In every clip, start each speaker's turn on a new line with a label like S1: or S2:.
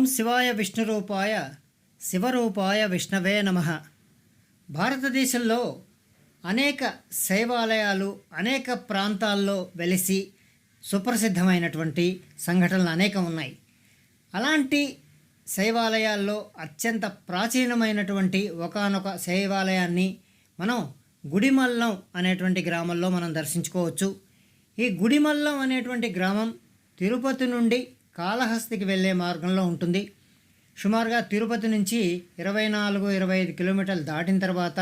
S1: ఓం శివాయ విష్ణురూపాయ శివరూపాయ విష్ణవే నమ. భారతదేశంలో అనేక శైవాలయాలు అనేక ప్రాంతాల్లో వెలిసి సుప్రసిద్ధమైనటువంటి సంఘటనలు అనేకం ఉన్నాయి. అలాంటి శైవాలయాల్లో అత్యంత ప్రాచీనమైనటువంటి ఒకానొక శైవాలయాన్ని మనం గుడిమల్లం అనేటువంటి గ్రామంలో మనం దర్శించుకోవచ్చు. ఈ గుడిమల్లం అనేటువంటి గ్రామం తిరుపతి నుండి కాళహస్తికి వెళ్ళే మార్గంలో ఉంటుంది. సుమారుగా తిరుపతి నుంచి ఇరవై నాలుగు ఇరవై ఐదు కిలోమీటర్లు దాటిన తర్వాత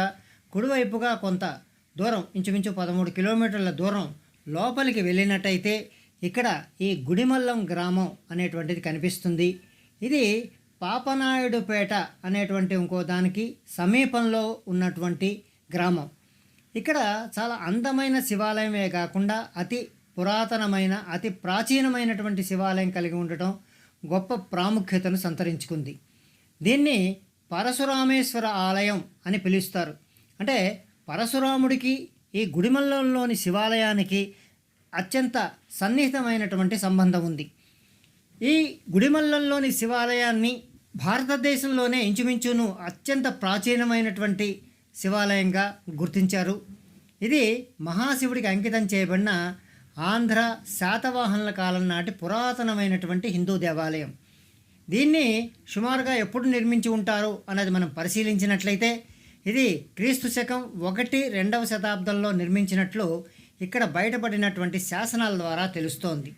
S1: కుడివైపుగా కొంత దూరం ఇంచుమించు పదమూడు కిలోమీటర్ల దూరం లోపలికి వెళ్ళినట్టయితే ఇక్కడ ఈ గుడిమల్లం గ్రామం అనేటువంటిది కనిపిస్తుంది. ఇది పాపనాయుడుపేట అనేటువంటి ఇంకో దానికి సమీపంలో ఉన్నటువంటి గ్రామం. ఇక్కడ చాలా అందమైన శివాలయమే కాకుండా అతి పురాతనమైన అతి ప్రాచీనమైనటువంటి శివాలయం కలిగి ఉండటం గొప్ప ప్రాముఖ్యతను సంతరించుకుంది. దీన్ని పరశురామేశ్వర ఆలయం అని పిలుస్తారు. అంటే పరశురాముడికి ఈ గుడిమల్లంలోని శివాలయానికి అత్యంత సన్నిహితమైనటువంటి సంబంధం ఉంది. ఈ గుడిమల్లంలోని శివాలయాన్ని భారతదేశంలోనే ఇంచుమించును అత్యంత ప్రాచీనమైనటువంటి శివాలయంగా గుర్తించారు. ఇది మహాశివుడికి అంకితం చేయబడిన ఆంధ్ర శాతవాహనుల కాలం నాటి పురాతనమైనటువంటి హిందూ దేవాలయం. దీన్ని సుమారుగా ఎప్పుడు నిర్మించి ఉంటారు అన్నది మనం పరిశీలించినట్లయితే ఇది క్రీస్తు శకం ఒకటి రెండవ శతాబ్దంలో నిర్మించినట్లు ఇక్కడ బయటపడినటువంటి శాసనాల ద్వారా తెలుస్తోంది.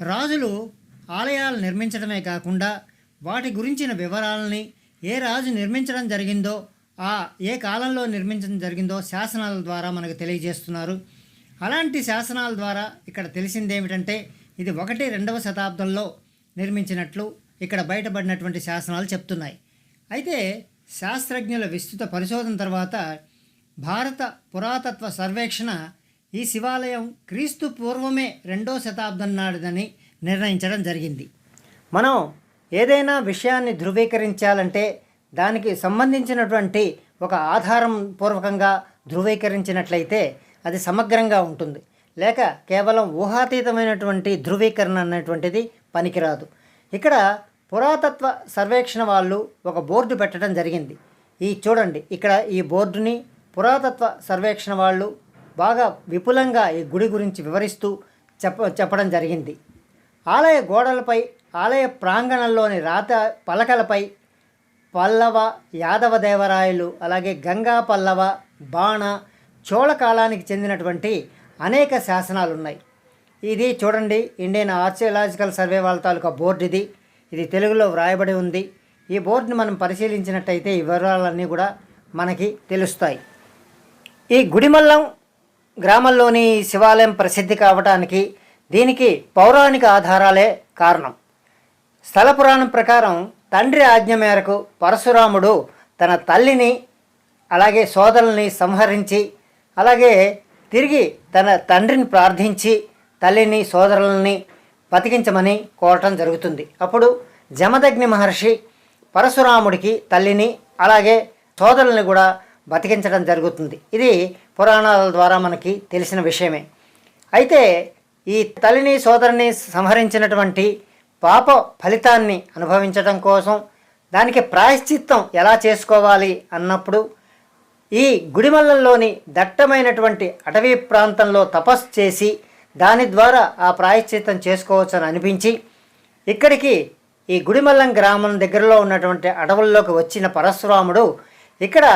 S1: రాజులు ఆలయాలు నిర్మించడమే కాకుండా వాటి గురించిన వివరాలని ఏ రాజు నిర్మించడం జరిగిందో ఆ ఏ కాలంలో నిర్మించడం జరిగిందో శాసనాల ద్వారా మనకు తెలియజేస్తున్నారు. అలాంటి శాసనాల ద్వారా ఇక్కడ తెలిసింది ఏమిటంటే ఇది ఒకటి రెండవ శతాబ్దంలో నిర్మించినట్లు ఇక్కడ బయటపడినటువంటి శాసనాలు చెప్తున్నాయి. అయితే శాస్త్రజ్ఞుల విస్తృత పరిశోధన తర్వాత భారత పురాతత్వ సర్వేక్షణ ఈ శివాలయం క్రీస్తు పూర్వమే రెండో శతాబ్దం నాటిదని నిర్ణయించడం జరిగింది. మనం ఏదైనా విషయాన్ని ధృవీకరించాలంటే దానికి సంబంధించినటువంటి ఒక ఆధారం పూర్వకంగా ధృవీకరించినట్లయితే అది సమగ్రంగా ఉంటుంది. లేక కేవలం ఊహాతీతమైనటువంటి ధృవీకరణ అనేటువంటిది పనికిరాదు. ఇక్కడ పురాతత్వ సర్వేక్షణ వాళ్ళు ఒక బోర్డు పెట్టడం జరిగింది. ఈ చూడండి ఇక్కడ ఈ బోర్డుని పురాతత్వ సర్వేక్షణ వాళ్ళు బాగా విపులంగా ఈ గుడి గురించి వివరిస్తూ చెప్ప చెప్పడం జరిగింది. ఆలయ గోడలపై ఆలయ ప్రాంగణంలోని రాత పలకలపై పల్లవ యాదవ దేవరాయలు అలాగే గంగా పల్లవ బాణ చోళ కాలానికి చెందినటువంటి అనేక శాసనాలు ఉన్నాయి ఇది చూడండి ఇండియన్ ఆర్చియలాజికల్ సర్వే వాళ్ళ తాలూకా బోర్డు ఇది. ఇది తెలుగులో వ్రాయబడి ఉంది. ఈ బోర్డుని మనం పరిశీలించినట్టయితే ఈ వివరాలన్నీ కూడా మనకి తెలుస్తాయి. ఈ గుడిమల్లం గ్రామంలోని శివాలయం ప్రసిద్ధి కావడానికి దీనికి పౌరాణిక ఆధారాలే కారణం. స్థల పురాణం ప్రకారం తండ్రి ఆజ్ఞ మేరకు పరశురాముడు తన తల్లిని అలాగే సోదరుల్ని సంహరించి అలాగే తిరిగి తన తండ్రిని ప్రార్థించి తల్లిని సోదరులని బతికించమని కోరటం జరుగుతుంది. అప్పుడు జమదగ్ని మహర్షి పరశురాముడికి తల్లిని అలాగే సోదరుల్ని కూడా బతికించడం జరుగుతుంది. ఇది పురాణాల ద్వారా మనకి తెలిసిన విషయమే. అయితే ఈ తల్లిని సోదరుని సంహరించినటువంటి పాప ఫలితాన్ని అనుభవించడం కోసం దానికి ప్రాయశ్చిత్తం ఎలా చేసుకోవాలి అన్నప్పుడు ఈ గుడిమల్లంలోని దట్టమైనటువంటి అటవీ ప్రాంతంలో తపస్సు చేసి దాని ద్వారా ఆ ప్రాయశ్చిత్తం చేసుకోవచ్చని అనిపించి ఇక్కడికి ఈ గుడిమల్లం గ్రామం దగ్గరలో ఉన్నటువంటి అడవుల్లోకి వచ్చిన పరశురాముడు ఇక్కడ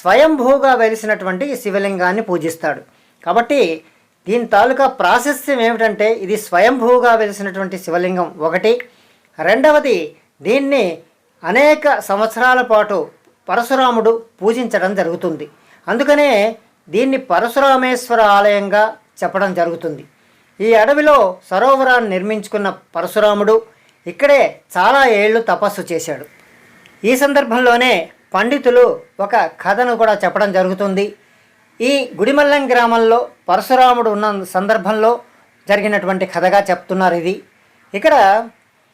S1: స్వయంభూగా వెలిసినటువంటి శివలింగాన్ని పూజిస్తాడు. కాబట్టి దీని తాలూకా ప్రాశస్యం ఏమిటంటే ఇది స్వయంభూగా వెలిసినటువంటి శివలింగం ఒకటి. రెండవది దీన్ని అనేక సంవత్సరాల పాటు పరశురాముడు పూజించడం జరుగుతుంది. అందుకనే దీన్ని పరశురామేశ్వర ఆలయంగా చెప్పడం జరుగుతుంది. ఈ అడవిలో సరోవరాన్ని నిర్మించుకున్న పరశురాముడు ఇక్కడే చాలా ఏళ్ళు తపస్సు చేశాడు. ఈ సందర్భంలోనే పండితులు ఒక కథను కూడా చెప్పడం జరుగుతుంది. ఈ గుడిమల్లం గ్రామంలో పరశురాముడు ఉన్న సందర్భంలో జరిగినటువంటి కథగా చెప్తున్నారు ఇది. ఇక్కడ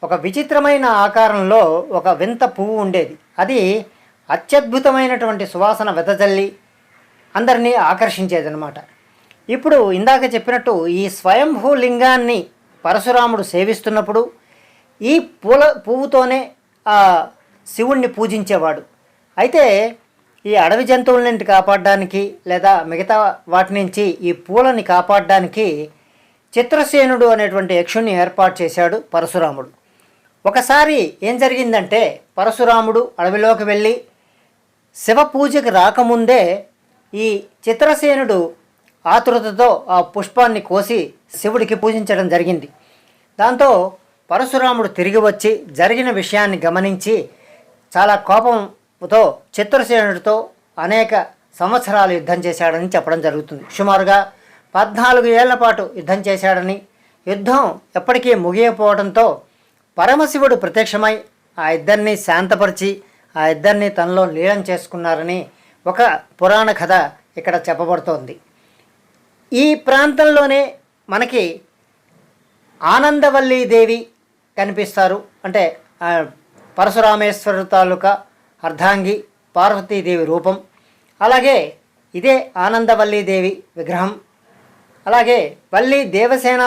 S1: ఒక విచిత్రమైన ఆకారంలో ఒక వింత పువ్వు ఉండేది. అది అత్యద్భుతమైనటువంటి సువాసన వెదజల్లి అందరినీ ఆకర్షించేదనమాట ఇప్పుడు ఇందాక చెప్పినట్టు ఈ స్వయంభూ లింగాన్ని పరశురాముడు సేవిస్తున్నప్పుడు ఈ పూల పువ్వుతోనే ఆ శివుణ్ణి పూజించేవాడు. అయితే ఈ అడవి జంతువుల నుండి కాపాడడానికి లేదా మిగతా వాటి నుంచి ఈ పూలని కాపాడడానికి చిత్రసేనుడు అనేటువంటి యక్షుణ్ణి ఏర్పాటు చేశాడు పరశురాముడు. ఒకసారి ఏం జరిగిందంటే పరశురాముడు అడవిలోకి వెళ్ళి శివ పూజకి రాకముందే ఈ చిత్రసేనుడు ఆతృతతో ఆ పుష్పాన్ని కోసి శివుడికి పూజించడం జరిగింది. దాంతో పరశురాముడు తిరిగి వచ్చి జరిగిన విషయాన్ని గమనించి చాలా కోపంతో చిత్రసేనుడితో అనేక సంవత్సరాలు యుద్ధం చేశాడని చెప్పడం జరుగుతుంది. సుమారుగా పద్నాలుగు ఏళ్ళ పాటు యుద్ధం చేశాడని యుద్ధం ఎప్పటికీ ముగియకపోవడంతో పరమశివుడు ప్రత్యక్షమై ఆ ఇద్దరిని శాంతపరిచి ఆ ఇద్దరిని తనలో లీనం చేసుకున్నారని ఒక పురాణ కథ ఇక్కడ చెప్పబడుతోంది. ఈ ప్రాంతంలోనే మనకి ఆనందవల్లి దేవి కనిపిస్తారు. అంటే పరశురామేశ్వరు తాలూకా అర్ధాంగి పార్వతీదేవి రూపం. అలాగే ఇదే ఆనందవల్లి దేవి విగ్రహం. అలాగే వల్లి దేవసేన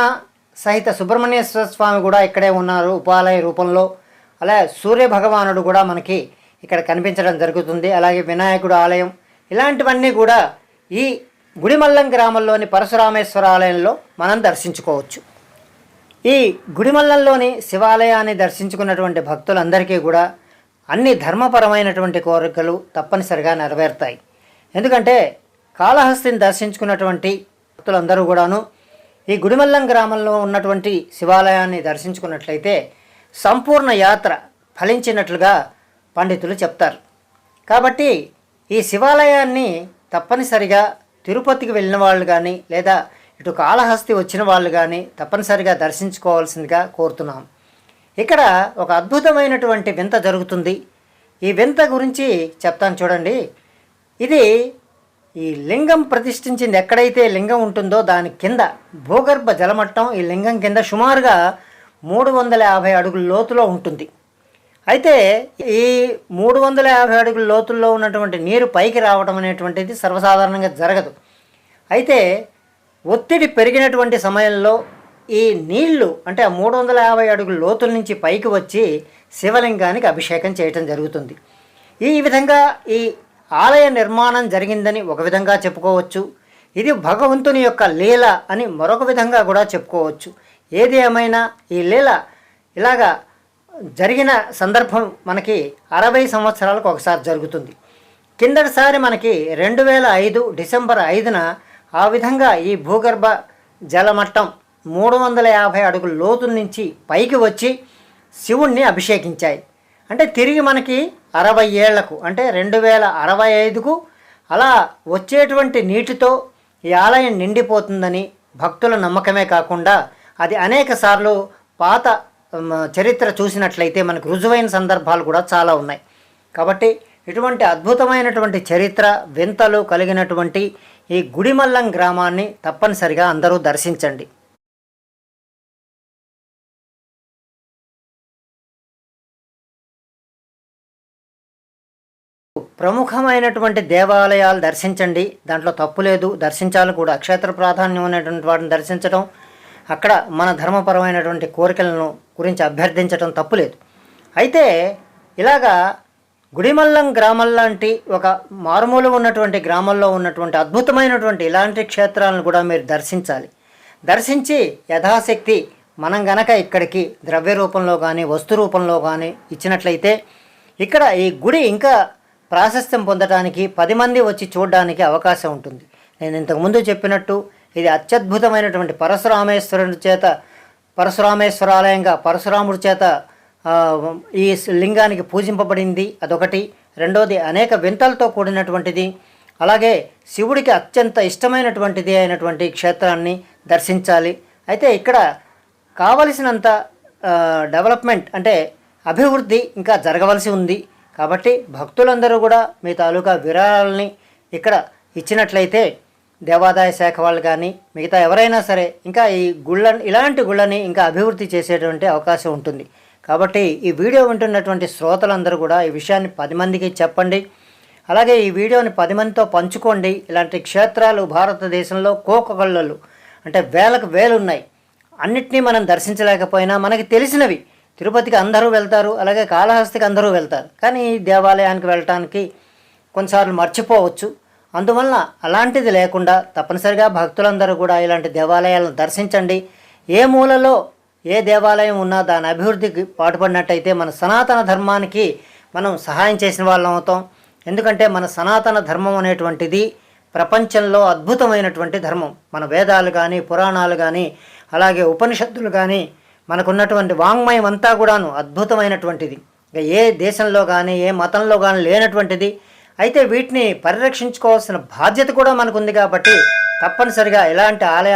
S1: సహిత సుబ్రహ్మణ్యేశ్వర స్వామి కూడా ఇక్కడే ఉన్నారు ఉపాలయ రూపంలో. అలాగే సూర్య భగవానుడు కూడా మనకి ఇక్కడ కనిపించడం జరుగుతుంది. అలాగే వినాయకుడు ఆలయం ఇలాంటివన్నీ కూడా ఈ గుడిమల్లం గ్రామంలోని పరశురామేశ్వర ఆలయంలో మనం దర్శించుకోవచ్చు. ఈ గుడిమల్లంలోని శివాలయాన్ని దర్శించుకున్నటువంటి భక్తులందరికీ కూడా అన్ని ధర్మపరమైనటువంటి కోరికలు తప్పనిసరిగా నెరవేరుతాయి. ఎందుకంటే కాళహస్తిని దర్శించుకున్నటువంటి భక్తులందరూ కూడాను ఈ గుడిమల్లం గ్రామంలో ఉన్నటువంటి శివాలయాన్ని దర్శించుకున్నట్లయితే సంపూర్ణ యాత్ర ఫలించినట్లుగా పండితులు చెప్తారు. కాబట్టి ఈ శివాలయాన్ని తప్పనిసరిగా తిరుపతికి వెళ్ళిన వాళ్ళు కానీ లేదా ఇటు కాళహస్తి వచ్చిన వాళ్ళు కానీ తప్పనిసరిగా దర్శించుకోవాల్సిందిగా కోరుతున్నాం. ఇక్కడ ఒక అద్భుతమైనటువంటి వింత జరుగుతుంది. ఈ వింత గురించి చెప్తాను చూడండి. ఇది ఈ లింగం ప్రతిష్ఠించింది ఎక్కడైతే లింగం ఉంటుందో దాని కింద భూగర్భ జలమట్టం ఈ లింగం కింద సుమారుగా మూడు వందల యాభై అడుగుల లోతులో ఉంటుంది. అయితే ఈ మూడు వందల యాభై అడుగుల లోతుల్లో ఉన్నటువంటి నీరు పైకి రావడం అనేటువంటిది సర్వసాధారణంగా జరగదు. అయితే ఒత్తిడి పెరిగినటువంటి సమయంలో ఈ నీళ్ళు అంటే ఆ మూడు వందల యాభై అడుగుల లోతుల నుంచి పైకి వచ్చి శివలింగానికి అభిషేకం చేయటం జరుగుతుంది. ఈ విధంగా ఈ ఆలయ నిర్మాణం జరిగిందని ఒక విధంగా చెప్పుకోవచ్చు. ఇది భగవంతుని యొక్క లీల అని మరొక విధంగా కూడా చెప్పుకోవచ్చు. ఏది ఏమైనా ఈ లీల ఇలాగా జరిగిన సందర్భం మనకి అరవై సంవత్సరాలకు ఒకసారి జరుగుతుంది. కిందటిసారి మనకి రెండు వేల ఐదు డిసెంబర్ ఐదున ఆ విధంగా ఈ భూగర్భ జలమట్టం మూడు వందల యాభై అడుగుల లోతు నుంచి పైకి వచ్చి శివుణ్ణి అభిషేకించాయి. అంటే తిరిగి మనకి అరవై ఏళ్ళకు అంటే రెండు వేల అరవై ఐదుకు అలా వచ్చేటువంటి నీటితో ఈ ఆలయం నిండిపోతుందని భక్తుల నమ్మకమే కాకుండా అది అనేకసార్లు పాత చరిత్ర చూసినట్లయితే మనకు రుజువైన సందర్భాలు కూడా చాలా ఉన్నాయి. కాబట్టి ఇటువంటి అద్భుతమైనటువంటి చరిత్ర వింతలు కలిగినటువంటి ఈ గుడిమల్లం గ్రామాన్ని తప్పనిసరిగా అందరూ దర్శించండి. ప్రముఖమైనటువంటి దేవాలయాలు దర్శించండి. దాంట్లో తప్పు లేదు. దర్శించాలి కూడా. క్షేత్ర ప్రాధాన్యం ఉన్నటువంటి వాటిని దర్శించడం అక్కడ మన ధర్మపరమైనటువంటి కోరికలను గురించి అభ్యర్థించటం తప్పులేదు. అయితే ఇలాగా గుడిమల్లం గ్రామం లాంటి ఒక మారుమూల ఉన్నటువంటి గ్రామంలో ఉన్నటువంటి అద్భుతమైనటువంటి ఇలాంటి క్షేత్రాలను కూడా మీరు దర్శించాలి. దర్శించి యథాశక్తి మనం గనక ఇక్కడికి ద్రవ్య రూపంలో కానీ వస్తు రూపంలో కానీ ఇచ్చినట్లయితే ఇక్కడ ఈ గుడి ఇంకా ప్రాశస్త్యం పొందడానికి పది మంది వచ్చి చూడడానికి అవకాశం ఉంటుంది. నేను ఇంతకుముందు చెప్పినట్టు ఇది అత్యద్భుతమైనటువంటి పరశురామేశ్వరుని చేత పరశురామేశ్వర ఆలయంగా పరశురాముడి చేత ఈ లింగానికి పూజింపబడింది. అదొకటి. రెండోది అనేక వింతలతో కూడినటువంటిది. అలాగే శివుడికి అత్యంత ఇష్టమైనటువంటిది అయినటువంటి క్షేత్రాన్ని దర్శించాలి. అయితే ఇక్కడ కావలసినంత డెవలప్మెంట్ అంటే అభివృద్ధి ఇంకా జరగవలసి ఉంది. కాబట్టి భక్తులందరూ కూడా మీ తాలూకా విరాళాలని ఇక్కడ ఇచ్చినట్లయితే దేవాదాయ శాఖ వాళ్ళు కానీ మిగతా ఎవరైనా సరే ఇంకా ఈ గుళ్ళ ఇలాంటి గుళ్ళని ఇంకా అభివృద్ధి చేసేటువంటి అవకాశం ఉంటుంది. కాబట్టి ఈ వీడియో వింటున్నటువంటి శ్రోతలందరూ కూడా ఈ విషయాన్ని పది మందికి చెప్పండి. అలాగే ఈ వీడియోని పది మందితో పంచుకోండి. ఇలాంటి క్షేత్రాలు భారతదేశంలో కోకొకళ్ళు అంటే వేలకు వేలు ఉన్నాయి. అన్నిటినీ మనం దర్శించలేకపోయినా మనకి తెలిసినవి. తిరుపతికి అందరూ వెళ్తారు అలాగే కాళహస్తికి అందరూ వెళ్తారు. కానీ ఈ దేవాలయానికి వెళ్ళటానికి కొన్నిసార్లు మర్చిపోవచ్చు. అందువలన అలాంటిది లేకుండా తప్పనిసరిగా భక్తులందరూ కూడా ఇలాంటి దేవాలయాలను దర్శించండి. ఏ మూలలో ఏ దేవాలయం ఉన్నా దాని అభివృద్ధికి పాటుపడినట్టయితే మన సనాతన ధర్మానికి మనం సహాయం చేసిన వాళ్ళం అవుతాం. ఎందుకంటే మన సనాతన ధర్మం అనేటువంటిది ప్రపంచంలో అద్భుతమైనటువంటి ధర్మం. మన వేదాలు కానీ పురాణాలు కానీ అలాగే ఉపనిషత్తులు కానీ మనకున్నటువంటి వాంగ్మయం అంతా కూడాను అద్భుతమైనటువంటిది. ఇక ఏ దేశంలో కానీ ఏ మతంలో కానీ లేనటువంటిది అయితే వీటిని పరిరక్షించుకోవాల్సిన బాధ్యత కూడా మనకుంది కాబట్టి తప్పనిసరిగా ఇలాంటి ఆలయాలు